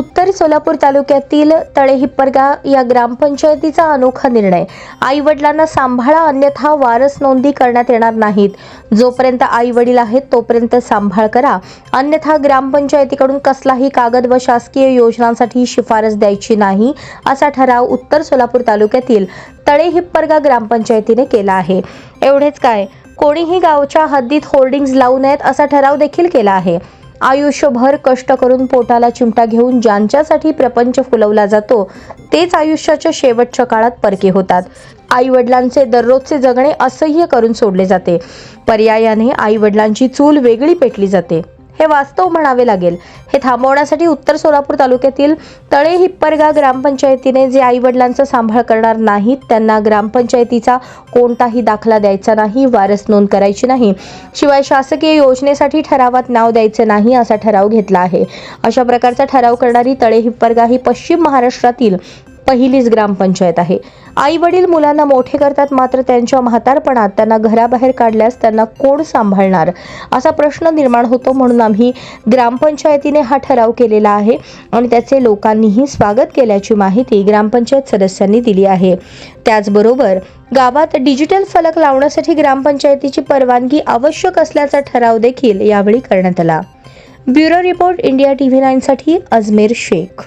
उत्तर सोलापूर तालुक्यातील तळेहिप्परगा या ग्रामपंचायतीचा अनोखा निर्णय. आई वडिलांना सांभाळा अन्यथा वारस नोंदी करण्यात येणार नाहीत. जोपर्यंत आई वडील आहेत तोपर्यंत सांभाळ करा. अन्यथा ग्रामपंचायतीकडून कसलाही कागद व शासकीय योजनांसाठी शिफारस द्यायची नाही असा ठराव उत्तर सोलापूर तालुक्यातील तळेहिप्परगा ग्रामपंचायतीने केला आहे. एवढेच काय कोणीही गावच्या हद्दीत होर्डिंग्ज लावू नयेत असा ठराव देखील केला आहे. आयुष्यभर कष्ट करून पोटाला चिमटा घेऊन ज्यांच्यासाठी प्रपंच फुलवला जातो तेच आयुष्याच्या शेवटच्या काळात परके होतात. आई वडिलांचे दररोजचे जगणे असह्य करून सोडले जाते. पर्यायाने आई वडिलांची चूल वेगळी पेटली जाते. हे वास्तव म्हणावे लागेल. हे थांबवण्यासाठी उत्तर सोलापूर तालुक्यातील तळे हिप्परगा ग्रामपंचायतीने जे आई वडिलांचा सांभाळ करणार नाहीत त्यांना ग्रामपंचायतीचा कोणताही दाखला द्यायचा नाही वारस नोंद करायची नाही. शिवाय शासकीय योजनेसाठी ठरावात नाव द्यायचे नाही असा ठराव घेतला आहे. अशा प्रकारचा ठराव करणारी तळे हिप्परगा ही पश्चिम महाराष्ट्रातील पहिलीच ग्रामपंचायत आहे. आई वडील मुलांना मोठे करतात मात्र त्यांच्या म्हातारपणात त्यांना घराबाहेर काढल्यास त्यांना कोण सांभाळणार? असा प्रश्न निर्माण होतो म्हणून आम्ही ग्रामपंचायतीने हा ठराव केलेला आहे आणि त्याचे लोकांनीही स्वागत केल्याची माहिती ग्रामपंचायत सदस्यांनी दिली आहे. त्याचबरोबर गावात डिजिटल फलक लावण्यासाठी ग्रामपंचायतीची परवानगी आवश्यक असल्याचा ठराव देखील यावेळी करण्यात आला. ब्युरो रिपोर्ट इंडिया टीव्ही नाईनसाठी अजमेर शेख.